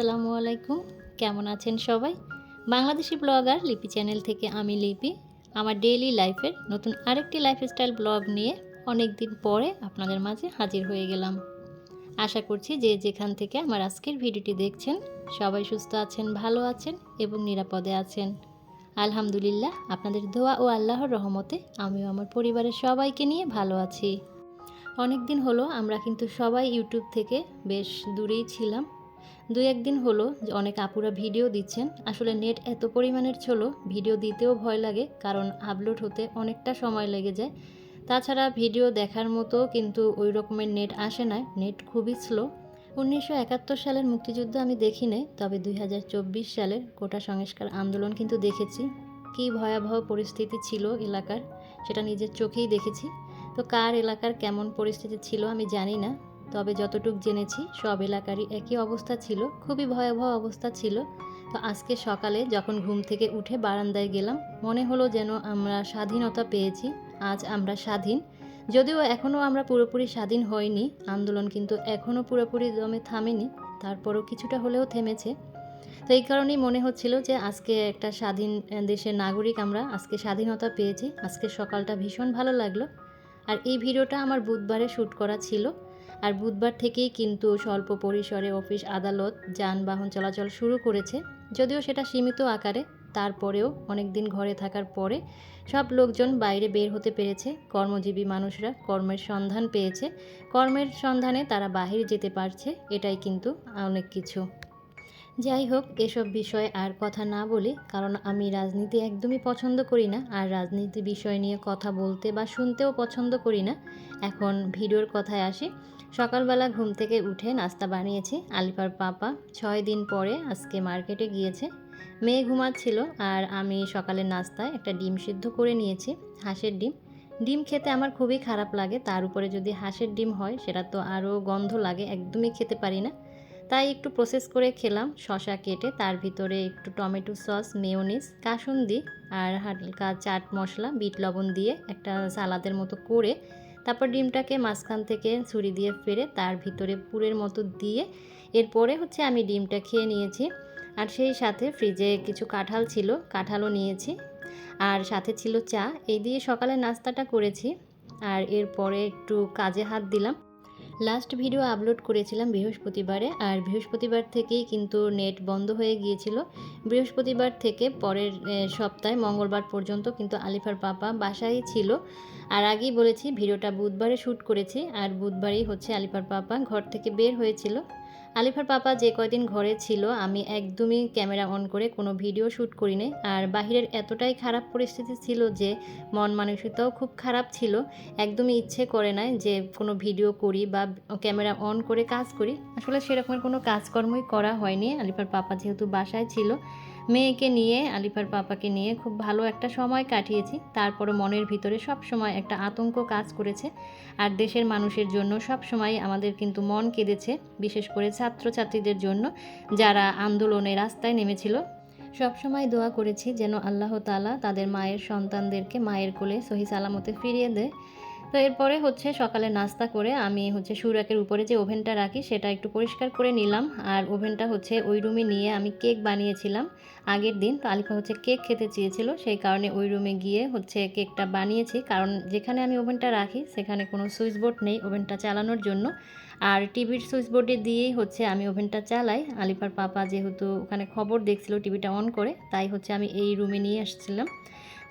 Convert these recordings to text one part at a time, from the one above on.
আসসালামু আলাইকুম। কেমন আছেন সবাই? বাংলাদেশি ব্লগার লিপি চ্যানেল থেকে আমি লিপি। আমার ডেইলি লাইফের নতুন আরেকটি লাইফস্টাইল ব্লগ নিয়ে অনেক দিন পরে আপনাদের মাঝে হাজির হয়ে গেলাম। আশা করছি যে যেখান থেকে আমার আজকের ভিডিওটি দেখছেন, সবাই সুস্থ আছেন, ভালো আছেন এবং নিরাপদে আছেন। আলহামদুলিল্লাহ, আপনাদের দোয়া ও আল্লাহর রহমতে আমিও আমার পরিবারের সবাইকে নিয়ে ভালো আছি। অনেক দিন হলো আমরা কিন্তু সবাই ইউটিউব থেকে বেশ দূরেই ছিলাম। দুই একদিন হলো যে অনেক আপুরা ভিডিও দিচ্ছেন। আসলে নেট এত পরিমাণের ছিল, ভিডিও দিতেও ভয় লাগে, কারণ আপলোড হতে অনেকটা সময় লেগে যায়। তাছাড়া ভিডিও দেখার মতো কিন্তু ওই রকমের নেট আসে না, নেট খুবই স্লো। উনিশশো একাত্তর সালের মুক্তিযুদ্ধ আমি দেখি নাই, তবে দুই হাজার চব্বিশ সালের কোটা সংস্কার আন্দোলন কিন্তু দেখেছি। কী ভয়াবহ পরিস্থিতি ছিল এলাকার, সেটা নিজের চোখেই দেখেছি। তো কার এলাকার কেমন পরিস্থিতি ছিল আমি জানি না তবে যতটুক জেনেছি, সব এলাকারই একই অবস্থা ছিল, খুবই ভয়াবহ অবস্থা ছিল। তো আজকে সকালে যখন ঘুম থেকে উঠে বারান্দায় গেলাম, মনে হলো যেন আমরা স্বাধীনতা পেয়েছি, আজ আমরা স্বাধীন। যদিও এখনও আমরা পুরোপুরি স্বাধীন হইনি, আন্দোলন কিন্তু এখনও পুরোপুরি দমে থামেনি, তারপরও কিছুটা হলেও থেমেছে। তো এই কারণেই মনে হচ্ছিল যে আজকে একটা স্বাধীন দেশের নাগরিক আমরা, আজকে স্বাধীনতা পেয়েছি, আজকে সকালটা ভীষণ ভালো লাগল। আর এই ভিডিওটা আমার বুধবারে শ্যুট করা ছিল। আর বুধবার থেকেই কিন্তু স্বল্প পরিসরে অফিস আদালত যানবাহন চলাচল শুরু করেছে। যদিও সেটা সীমিত আকারে, তারপরেও অনেক দিন ঘরে থাকার পরে সব লোকজন বাইরে বের হতে পেরেছে। কর্মজীবী মানুষরা কর্মের সন্ধান পেয়েছে। কর্মের সন্ধানে তারা বাহির যেতে পারছে, এটাই কিন্তু অনেক কিছু। যাই হোক, এসব বিষয়ে আর কথা না বলি, কারণ আমি রাজনীতি একদমই পছন্দ করি না, আর রাজনীতি বিষয় নিয়ে কথা বলতে বা শুনতেও পছন্দ করি না। এখন ভিডিওর কথায় আসি। সকালবেলা ঘুম থেকে উঠে নাস্তা বানিয়েছি, আলিফার পাপা। ছয় দিন পরে আজকে মার্কেটে গিয়েছে। মেয়ে ঘুমাচ্ছিল আর আমি সকালের নাস্তায় একটা ডিম সিদ্ধ করে নিয়েছি, হাঁসের ডিম। ডিম খেতে আমার খুবই খারাপ লাগে, তার উপরে যদি হাঁসের ডিম হয় সেটা তো আরও গন্ধ লাগে, একদমই খেতে পারি না। তাই একটু প্রসেস করে খেলাম, শশা কেটে তার ভিতরে একটু টমেটো সস মেয়োনিজ কাসুন্দি আর হালকা চাট মশলা, বিট লবণ দিয়ে একটা সালাদের মতো করে তারপর ডিমটাকে মাঝখান থেকে ছুরি দিয়ে ফেরে তার ভিতরে পুরের মতো দিয়ে এরপরে হচ্ছে আমি ডিমটা খেয়ে নিয়েছি। আর সেই সাথে ফ্রিজে কিছু কাঁঠাল ছিল, কাঁঠালও নিয়েছি। আর সাথে ছিল চা। এই দিয়ে সকালে নাস্তাটা করেছি। আর এরপরে একটু কাজে হাত দিলাম। লাস্ট ভিডিও আপলোড করেছিলাম বৃহস্পতিবারে, আর বৃহস্পতিবার থেকেই কিন্তু নেট বন্ধ হয়ে গিয়েছিল। বৃহস্পতিবার থেকে পরের সপ্তাহে, মঙ্গলবার পর্যন্ত কিন্তু আলিফার পাপা বাসায় ছিল। আর আগেই বলেছি, ভিডিওটা বুধবারে শ্যুট করেছি, আর বুধবারই হচ্ছে আলিফার পাপা ঘর থেকে বের হয়েছিল। আলিফার পাপা যে কয়দিন ঘরে ছিল, আমি একদমই ক্যামেরা অন করে কোনো ভিডিও শ্যুট করিনি। আর বাহিরের এতটাই খারাপ পরিস্থিতি ছিল যে, মন মানসিকতাও খুব খারাপ ছিল। একদমই ইচ্ছে করে নাই যে, কোনো ভিডিও করি বা ক্যামেরা অন করে কাজ করি। আসলে সেরকমের কোনো কাজকর্মই করা হয়নি। আলিফার পাপা যেহেতু বাসায় ছিল মেয়েকে নিয়ে, আলিফার পাপাকে নিয়ে খুব ভালো একটা সময় কাটিয়েছি। তারপরে মনের ভিতরে সব সময় একটা আতঙ্ক কাজ করেছে। আর দেশের মানুষের জন্য সব সময় আমাদের কিন্তু মন কেঁদেছে, বিশেষ করে ছাত্রছাত্রীদের জন্য যারা আন্দোলনে রাস্তায় নেমেছিল। সব সময় দোয়া করেছি যেন আল্লাহ তাআলা তাদের মায়ের সন্তানদেরকে মায়ের কোলে সহি সালামতে ফিরিয়ে দেয়। তো এরপরে হচ্ছে সকালে নাস্তা করে আমি হচ্ছে সুরাকের উপরে যে ওভেনটা রাখি, সেটা একটু পরিষ্কার করে নিলাম। আর ওভেনটা হচ্ছে ওই রুমে নিয়ে আমি কেক বানিয়েছিলাম আগের দিন। তো আলিফা হচ্ছে কেক খেতে চেয়েছিল, সেই কারণে ওই রুমে গিয়ে হচ্ছে কেকটা বানিয়েছি। কারণ যেখানে আমি ওভেনটা রাখি, সেখানে কোনো সুইচ বোর্ড নেই ওভেনটা চালানোর জন্য। আর টিভির সুইচ বোর্ডে দিয়েই হচ্ছে আমি ওভেনটা চালাই। আলিফার পাপা যেহেতু ওখানে খবর দেখছিল টিভিটা অন করে, তাই হচ্ছে আমি এই রুমে নিয়ে আসছিলাম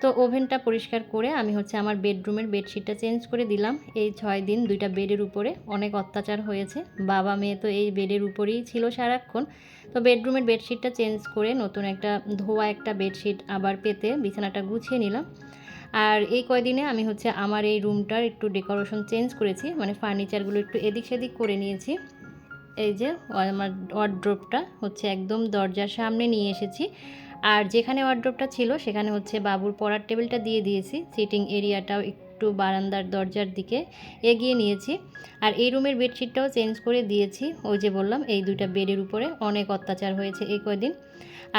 তো ওভেনটা পরিষ্কার করে আমি হচ্ছে আমার বেডরুমের বেডশিটটা চেঞ্জ করে দিলাম। এই ছয় দিন দুইটা বেডের উপরে অনেক অত্যাচার হয়েছে। বাবা মেয়ে তো এই বেডের উপরেই ছিল সারাক্ষণ। তো বেডরুমের বেডশিটটা চেঞ্জ করে নতুন একটা ধোয়া একটা বেডশিট আবার পেতে বিছানাটা গুছিয়ে নিলাম। আর এই কয়দিনে আমি হচ্ছে আমার এই রুমটার একটু ডেকোরেশন চেঞ্জ করেছি। মানে ফার্নিচারগুলো একটু এদিক সেদিক করে নিয়েছি। এই যে আমার ওয়ার্ড্রোপটা হচ্ছে একদম দরজার সামনে নিয়ে এসেছি। আর যেখানে ওয়ার্ড্রোপটা ছিল, সেখানে হচ্ছে বাবুর পড়ার টেবিলটা দিয়ে দিয়েছি। সিটিং এরিয়াটাও একটু বারান্দার দরজার দিকে এগিয়ে নিয়েছি। আর এই রুমের বেডশিটটাও চেঞ্জ করে দিয়েছি। ওই যে বললাম, এই দুইটা বেডের উপরে অনেক অত্যাচার হয়েছে এই কয়দিন।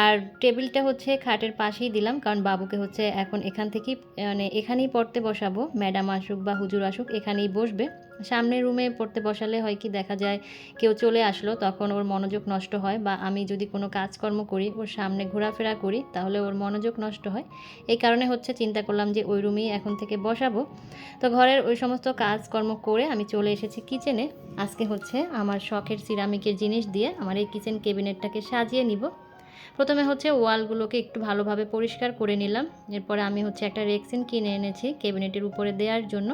আর টেবিলটা হচ্ছে খাটের পাশেই দিলাম, কারণ বাবুকে হচ্ছে এখন এখান থেকেই মানে এখানেই পড়তে বসাবো। ম্যাডাম আসুক বা হুজুর আসুক, এখানেই বসবে। সামনের রুমে পড়তে বসালে হয় কি, দেখা যায় কেউ চলে আসলো, তখন ওর মনোযোগ নষ্ট হয় বা আমি যদি কোনো কাজকর্ম করি, ওর সামনে ঘোরাফেরা করি, তাহলে ওর মনোযোগ নষ্ট হয়। এই কারণে হচ্ছে চিন্তা করলাম যে ওই রুমেই এখন থেকে বসাবো। তো ঘরের ওই সমস্ত কাজকর্ম করে আমি চলে এসেছি কিচেনে। আজকে হচ্ছে আমার শখের সিরামিকের জিনিস দিয়ে আমার এই কিচেন কেবিনেটটাকে সাজিয়ে নিব। প্রথমে হচ্ছে ওয়ালগুলোকে একটু ভালোভাবে পরিষ্কার করে নিলাম। এরপরে আমি হচ্ছে একটা রেক্সিন কিনে এনেছি কেবিনেটের উপরে দেওয়ার জন্য।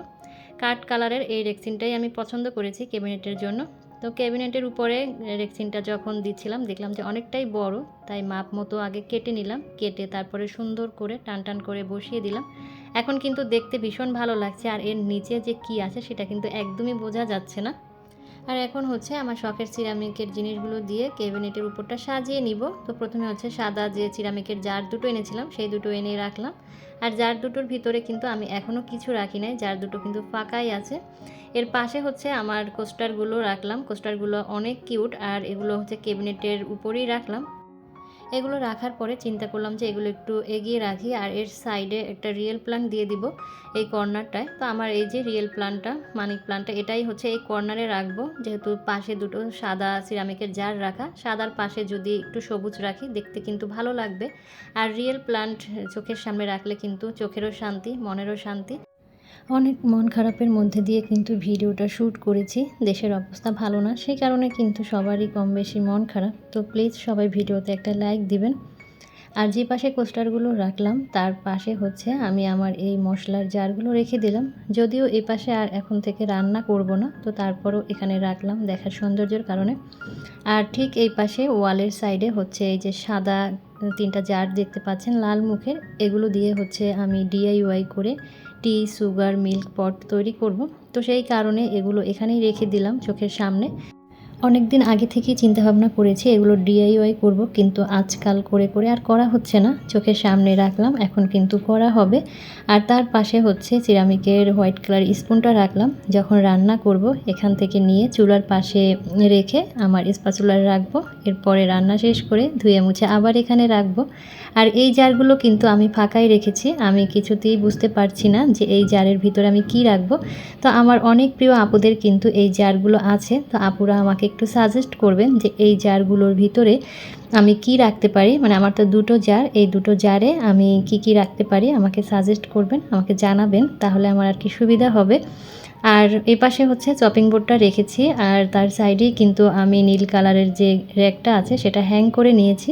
কাঠ কালারের এই রেক্সিনটাই আমি পছন্দ করেছি ক্যাবিনেটের জন্য। তো ক্যাবিনেটের উপরে রেক্সিনটা যখন দিচ্ছিলাম, দেখলাম যে অনেকটাই বড়, তাই মাপ মতো আগে কেটে নিলাম, কেটে তারপরে সুন্দর করে টান টান করে বসিয়ে দিলাম। এখন কিন্তু দেখতে ভীষণ ভালো লাগছে, আর এর নিচে যে কি আছে সেটা কিন্তু একদমই বোঝা যাচ্ছে না। আর এখন হচ্ছে আমার শখের সিরামিকের জিনিসগুলো দিয়ে ক্যাবিনেটের উপরটা সাজিয়ে নিব। তো প্রথমে হচ্ছে সাদা যে সিরামিকের জার দুটো এনেছিলাম, সেই দুটো এনে রাখলাম। আর জার দুটোর ভিতরে কিন্তু আমি এখনও কিছু রাখি নাই, জার দুটো কিন্তু ফাঁকাই আছে। এর পাশে হচ্ছে আমার কোস্টারগুলো রাখলাম। কোস্টারগুলো অনেক কিউট আর এগুলো হচ্ছে ক্যাবিনেটের উপরেই রাখলাম। এগুলো রাখার পরে চিন্তা করলাম যে এগুলো একটু এগিয়ে রাখি আর এর সাইডে একটা রিয়েল প্ল্যান্ট দিয়ে দিব এই কর্নারটায়। তো আমার এই যে রিয়েল প্ল্যান্টটা মানিক প্ল্যান্টটা এটাই হচ্ছে এই কর্নারে রাখব। যেহেতু পাশে দুটো সাদা সিরামিকের জার রাখা, সাদার পাশে যদি একটু সবুজ রাখি, দেখতে কিন্তু ভালো লাগবে। আর রিয়েল প্ল্যান্ট চোখের সামনে রাখলে কিন্তু চোখেরও শান্তি, মনেরও শান্তি। অনেক মন খারাপের মধ্যে দিয়ে কিন্তু ভিডিওটা শ্যুট করেছি। দেশের অবস্থা ভালো না, সেই কারণে কিন্তু সবারই কম বেশি মন খারাপ। তো প্লিজ সবাই ভিডিওতে একটা লাইক দিবেন। আর যে পাশে কোস্টারগুলো রাখলাম, তার পাশে হচ্ছে আমি আমার এই মশলার জারগুলো রেখে দিলাম। যদিও এই পাশে আর এখন থেকে রান্না করব না, তো তারপরও এখানে রাখলাম দেখার সৌন্দর্যের কারণে। আর ঠিক এই পাশে ওয়ালের সাইডে হচ্ছে এই যে সাদা তিনটা জার দেখতে পাচ্ছেন, লাল মুখের। এগুলো দিয়ে হচ্ছে আমি ডিআইওয়াই করে টি, সুগার, মিল্ক, পট তৈরি করব। তো সেই কারণে এগুলো এখানেই রেখে দিলাম চোখের সামনে। অনেক দিন আগে থেকেই চিন্তাভাবনা করেছি, এগুলো ডিআইওয়াই করব, কিন্তু আজকাল করে করে আর করা হচ্ছে না। চোখের সামনে রাখলাম, এখন কিন্তু করা হবে। আর তার পাশে হচ্ছে সিরামিকের হোয়াইট কালার স্পুনটা রাখলাম। যখন রান্না করব, এখান থেকে নিয়ে চুলার পাশে রেখে আমার স্পাচুলার রাখব। এরপরে রান্না শেষ করে ধুয়ে মুছে আবার এখানে রাখব। আর এই জারগুলো কিন্তু আমি ফাঁকাই রেখেছি। আমি কিছুতেই বুঝতে পারছি না যে এই জারের ভিতরে আমি কি রাখব। তো আমার অনেক প্রিয় আপুদের কিন্তু এই জারগুলো আছে। তো আপুরা আমাকে একটু সাজেস্ট করবেন যে এই জারগুলোর ভিতরে আমি কি রাখতে পারি? মানে আমার তো দুটো জার, এই দুটো জারে আমি কি কি রাখতে পারি? আমাকে সাজেস্ট করবেন, আমাকে জানাবেন, তাহলে আমার আর কি সুবিধা হবে। আর এপাশে পাশে হচ্ছে চপিং বোর্ডটা রেখেছি, আর তার সাইডেই কিন্তু আমি নীল কালারের যে র্যাকটা আছে সেটা হ্যাং করে নিয়েছি।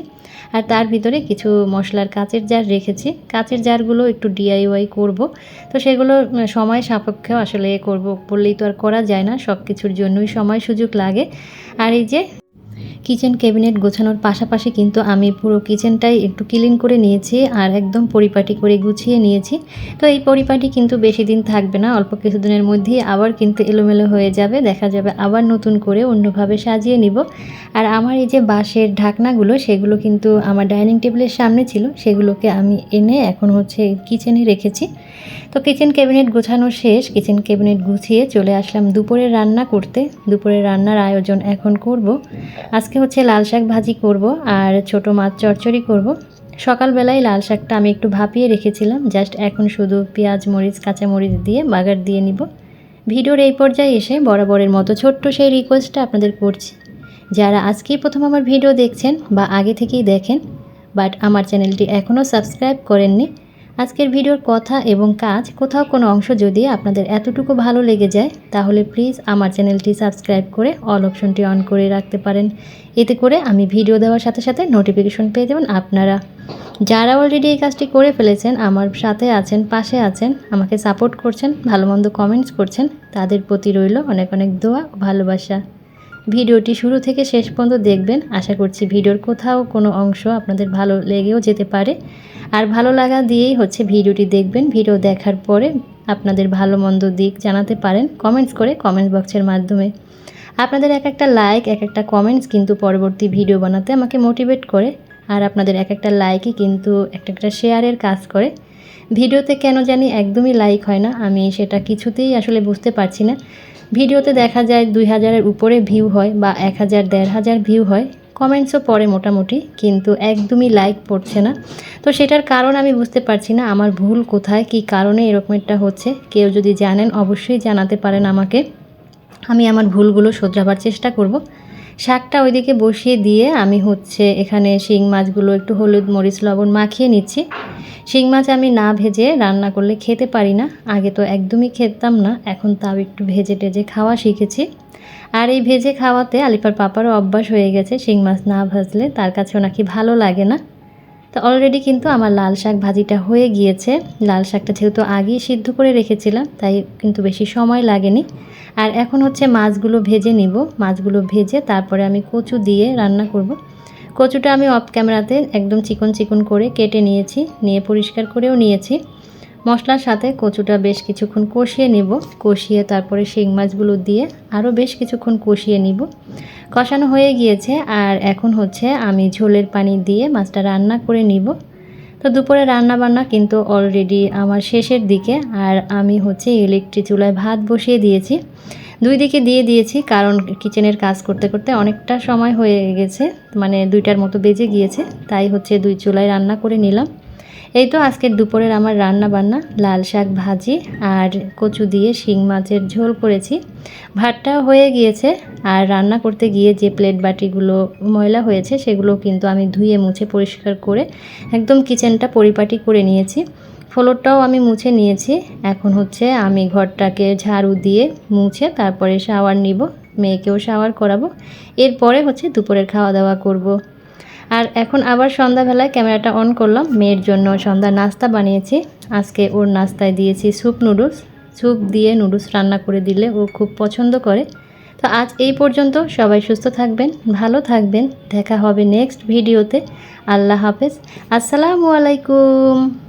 আর তার ভিতরে কিছু মশলার কাঁচের জার রেখেছি। কাঁচের জারগুলো একটু ডিআইওয়াই করব। তো সেগুলো সময় সাপেক্ষে আসলে করব বললেই তো আর করা যায় না সব কিছুর জন্যই সময় সুযোগ লাগে। আর এই যে কিচেন ক্যাবিনেট গোছানোর পাশাপাশি কিন্তু আমি পুরো কিচেনটাই একটু ক্লিন করে নিয়েছি আর একদম পরিপাটি করে গুছিয়ে নিয়েছি। তো এই পরিপাটি কিন্তু বেশি দিন থাকবে না, অল্প কিছুদিনের মধ্যেই আবার কিন্তু এলোমেলো হয়ে যাবে, দেখা যাবে আবার নতুন করে অন্যভাবে সাজিয়ে নিব। আর আমার এই যে বাঁশের ঢাকনাগুলো, সেগুলো কিন্তু আমার ডাইনিং টেবিলের সামনে ছিল, সেগুলোকে আমি এনে এখন হচ্ছে কিচেনে রেখেছি। তো কিচেন ক্যাবিনেট গোছানো শেষ, কিচেন ক্যাবিনেট গুছিয়ে চলে আসলাম দুপুরে রান্না করতে। দুপুরে রান্নার আয়োজন এখন করব। আজকে হচ্ছে লাল শাক ভাজি করব আর ছোট মাছ চচ্চড়ি করব। সকালবেলায় লাল শাকটা আমি একটু ভাপিয়ে রেখেছিলাম। জাস্ট এখন শুধু পেঁয়াজ, মরিচ কাঁচা মরিচ দিয়ে বাগার দিয়ে নিব। ভিডিওর এই পর্যায়ে এসে বরাবরের মতো ছোট্ট সেই রিকোয়েস্টটা আপনাদের করছি। যারা আজকেই প্রথম আমার ভিডিও দেখছেন বা আগে থেকেই দেখেন বাট আমার চ্যানেলটি এখনও সাবস্ক্রাইব করেননি আজকের ভিডিওর কথা এবং কাজ, কোথাও কোনো অংশ যদি আপনাদের এতটুকু ভালো লেগে যায়, তাহলে প্লিজ আমার চ্যানেলটি সাবস্ক্রাইব করে অল অপশনটি অন করে রাখতে পারেন। এতে করে আমি ভিডিও দেওয়ার সাথে সাথে নোটিফিকেশন পেয়ে যাবেন আপনারা। যারা অলরেডি এই কাজটি করে ফেলেছেন, আমার সাথে আছেন, পাশে আছেন, আমাকে সাপোর্ট করছেন, ভালো মন্দ কমেন্টস করছেন, তাদের প্রতি রইল অনেক অনেক দোয়া ভালোবাসা। ভিডিওটি শুরু থেকে শেষ পর্যন্ত দেখবেন। আশা করছি ভিডিওর কোথাও কোনো অংশ আপনাদের ভালো লেগেও যেতে পারে। আর ভালো লাগা দিয়েই হচ্ছে ভিডিওটি দেখবেন। ভিডিও দেখার পরে আপনাদের ভালো মন্দ দিক জানাতে পারেন কমেন্টস করে কমেন্ট বক্সের মাধ্যমে। আপনাদের এক একটা লাইক, এক একটা কমেন্টস কিন্তু পরবর্তী ভিডিও বানাতে আমাকে মোটিভেট করে। আর আপনাদের এক একটা লাইকই কিন্তু একটা একটা শেয়ারের কাজ করে। ভিডিওতে কেন জানি একদমই লাইক হয় না। আমি সেটা কিছুতেই আসলে বুঝতে পারছি না। ভিডিওতে দেখা যায় দুই হাজারের উপরে ভিউ হয় বা এক হাজার, দেড় হাজার ভিউ হয়। কমেন্টসও পড়ে মোটামুটি, কিন্তু একদমই লাইক পড়ছে না। তো সেটার কারণ আমি বুঝতে পারছি না, আমার ভুল কোথায়, কি কারণে এরকম একটা হচ্ছে? কেউ যদি জানেন, অবশ্যই জানাতে পারেন আমাকে। আমি আমার ভুলগুলো শোধরাবার চেষ্টা করব। শাকটা ওইদিকে বসিয়ে দিয়ে আমি হচ্ছে এখানে শিং মাছগুলো একটু হলুদ মরিচ লবণ মাখিয়ে নিচ্ছি। শিং মাছ আমি না ভেজে রান্না করলে খেতে পারি না। আগে তো একদমই খেতাম না, এখন তাও একটু ভেজে টেজে খাওয়া শিখেছি। আর এই ভেজে খাওয়াতে আলিপার পাপারও অভ্যাস হয়ে গেছে শিং মাছ না ভাজলে, তার কাছেও নাকি ভালো লাগে না। তো অলরেডি কিন্তু আমার লাল শাক ভাজিটা হয়ে গিয়েছে। লাল শাকটা যেহেতু আগেই সিদ্ধ করে রেখেছিলাম, তাই কিন্তু বেশি সময় লাগেনি। আর এখন হচ্ছে মাছগুলো ভেজে নিব। মাছগুলো ভেজে তারপরে আমি কচু দিয়ে রান্না করব। কচুটা আমি অফ ক্যামেরাতে একদম চিকন চিকন করে কেটে নিয়েছি, নিয়ে পরিষ্কার করেও নিয়েছি। মশলার সাথে কচুটা বেশ কিছুক্ষণ কষিয়ে নিব। কষিয়ে তারপরে শিং মাছগুলো দিয়ে আরও বেশ কিছুক্ষণ কষিয়ে নিব। কষানো হয়ে গিয়েছে আর এখন হচ্ছে আমি ঝোলের পানি দিয়ে মাছটা রান্না করে নিব। তো দুপুরে রান্না বান্না কিন্তু অলরেডি আমার শেষের দিকে, আর আমি হচ্ছে ইলেকট্রিক চুলায় ভাত বসিয়ে দিয়েছি। দুই দিকে দিয়ে দিয়েছি, কারণ কিচেনের কাজ করতে করতে অনেকটা সময় হয়ে গেছে মানে দুইটার মতো বেজে গিয়েছে, তাই হচ্ছে দুই চুলায় রান্না করে নিলাম। এই তো আজকের দুপুরের আমার রান্না বান্না লাল শাক ভাজি আর কচু দিয়ে শিং মাছের ঝোল করেছি। ভাতটাও হয়ে গিয়েছে আর রান্না করতে গিয়ে যে প্লেট বাটিগুলো ময়লা হয়েছে সেগুলো কিন্তু আমি ধুয়ে মুছে পরিষ্কার করে একদম কিচেনটা পরিপাটি করে নিয়েছি। ফ্লোরটাও আমি মুছে নিয়েছি। এখন হচ্ছে আমি ঘরটাকে ঝাড়ু দিয়ে মুছে তারপরে শাওয়ার নিব, মেয়েকেও শাওয়ার করাবো। এরপরে হচ্ছে দুপুরের খাওয়া দাওয়া করব। আর এখন আবার সন্ধ্যাবেলায় ক্যামেরাটা অন করলাম। মেয়ের জন্য সন্ধ্যা নাস্তা বানিয়েছি। আজকে ওর নাস্তায় দিয়েছি স্যুপ নুডলস। স্যুপ দিয়ে নুডলস রান্না করে দিলে ও খুব পছন্দ করে। তো আজ এই পর্যন্ত সবাই সুস্থ থাকবেন, ভালো থাকবেন। দেখা হবে নেক্সট ভিডিওতে। আল্লাহ হাফেজ। আসসালামু আলাইকুম।